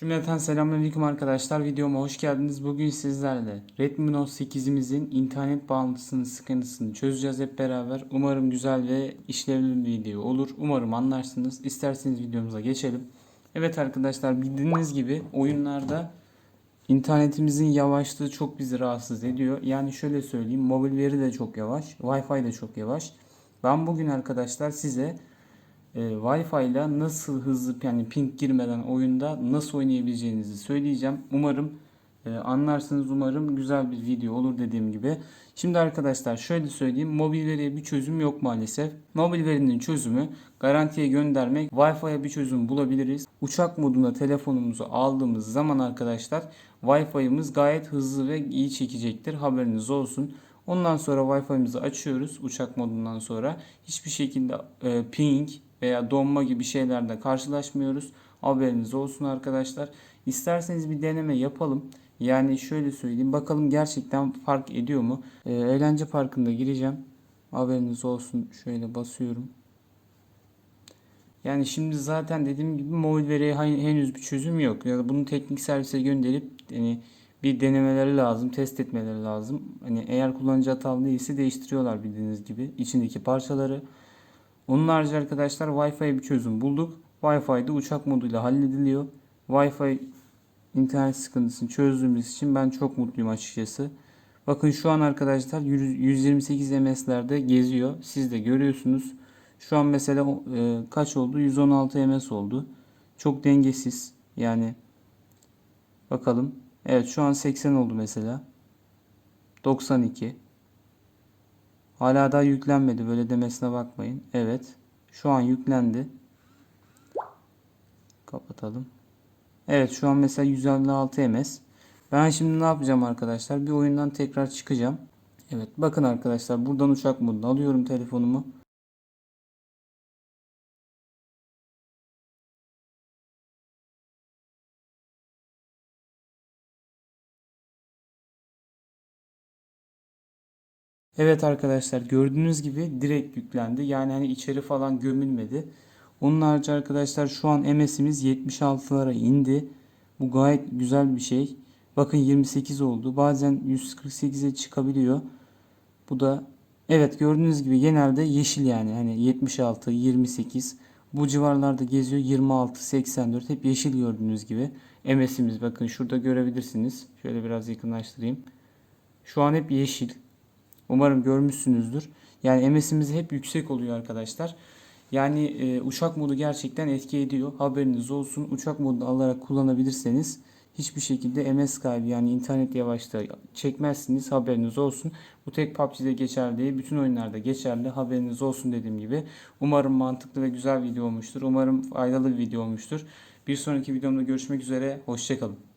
Cümleten selamünaleyküm arkadaşlar. Videoma hoş geldiniz. Bugün sizlerle Redmi Note 8'imizin internet bağlantısının sıkıntısını çözeceğiz hep beraber. Umarım güzel ve işlevli bir video olur. Umarım anlarsınız. İsterseniz videomuza geçelim. Evet arkadaşlar bildiğiniz gibi oyunlarda internetimizin yavaşlığı çok bizi rahatsız ediyor. Yani şöyle söyleyeyim mobil veri de çok yavaş. Wi-Fi de çok yavaş. Ben bugün arkadaşlar size e, Wi-Fi ile nasıl hızlı yani ping girmeden oyunda nasıl oynayabileceğinizi söyleyeceğim. Umarım e, anlarsınız. Umarım güzel bir video olur dediğim gibi. Şimdi arkadaşlar şöyle söyleyeyim. Mobil veriye bir çözüm yok maalesef. Mobil verinin çözümü garantiye göndermek. Wi-Fi'ye bir çözüm bulabiliriz. Uçak modunda telefonumuzu aldığımız zaman arkadaşlar Wi-Fi'miz gayet hızlı ve iyi çekecektir. Haberiniz olsun. Ondan sonra Wi-Fi'mizi açıyoruz uçak modundan sonra. Hiçbir şekilde e, ping veya donma gibi şeylerle karşılaşmıyoruz. Haberiniz olsun arkadaşlar. İsterseniz bir deneme yapalım. Yani şöyle söyleyeyim. Bakalım gerçekten fark ediyor mu? E, eğlence parkında gireceğim. Haberiniz olsun. Şöyle basıyorum. Yani şimdi zaten dediğim gibi mobil veriye hen- henüz bir çözüm yok. Ya da bunu teknik servise gönderip yani bir denemeleri lazım, test etmeleri lazım. Hani eğer kullanıcı hatalı değilse değiştiriyorlar bildiğiniz gibi içindeki parçaları. Onun harici arkadaşlar Wi-Fi'ye bir çözüm bulduk. Wi-Fi'de uçak moduyla hallediliyor. Wi-Fi internet sıkıntısını çözdüğümüz için ben çok mutluyum açıkçası. Bakın şu an arkadaşlar 100 128 MS'lerde geziyor. Siz de görüyorsunuz. Şu an mesela e, kaç oldu? 116 ms oldu. Çok dengesiz. Yani bakalım. Evet şu an 80 oldu mesela. 92. Hala daha yüklenmedi. Böyle demesine bakmayın. Evet. Şu an yüklendi. Kapatalım. Evet şu an mesela 156 ms. Ben şimdi ne yapacağım arkadaşlar? Bir oyundan tekrar çıkacağım. Evet bakın arkadaşlar buradan uçak modunu alıyorum telefonumu. Evet arkadaşlar gördüğünüz gibi direkt yüklendi. Yani hani içeri falan gömülmedi. Onun harici arkadaşlar şu an MS'imiz 76'lara indi. Bu gayet güzel bir şey. Bakın 28 oldu. Bazen 148'e çıkabiliyor. Bu da evet gördüğünüz gibi genelde yeşil yani. Hani 76, 28 bu civarlarda geziyor. 26, 84 hep yeşil gördüğünüz gibi. MS'imiz bakın şurada görebilirsiniz. Şöyle biraz yakınlaştırayım. Şu an hep yeşil. Umarım görmüşsünüzdür. Yani MS'imiz hep yüksek oluyor arkadaşlar. Yani e, uçak modu gerçekten etki ediyor. Haberiniz olsun. Uçak modunu alarak kullanabilirseniz hiçbir şekilde MS kaybı yani internet yavaşlığı çekmezsiniz. Haberiniz olsun. Bu tek PUBG'de geçerli değil. Bütün oyunlarda geçerli. Haberiniz olsun dediğim gibi. Umarım mantıklı ve güzel video olmuştur. Umarım faydalı bir video olmuştur. Bir sonraki videomda görüşmek üzere. Hoşçakalın.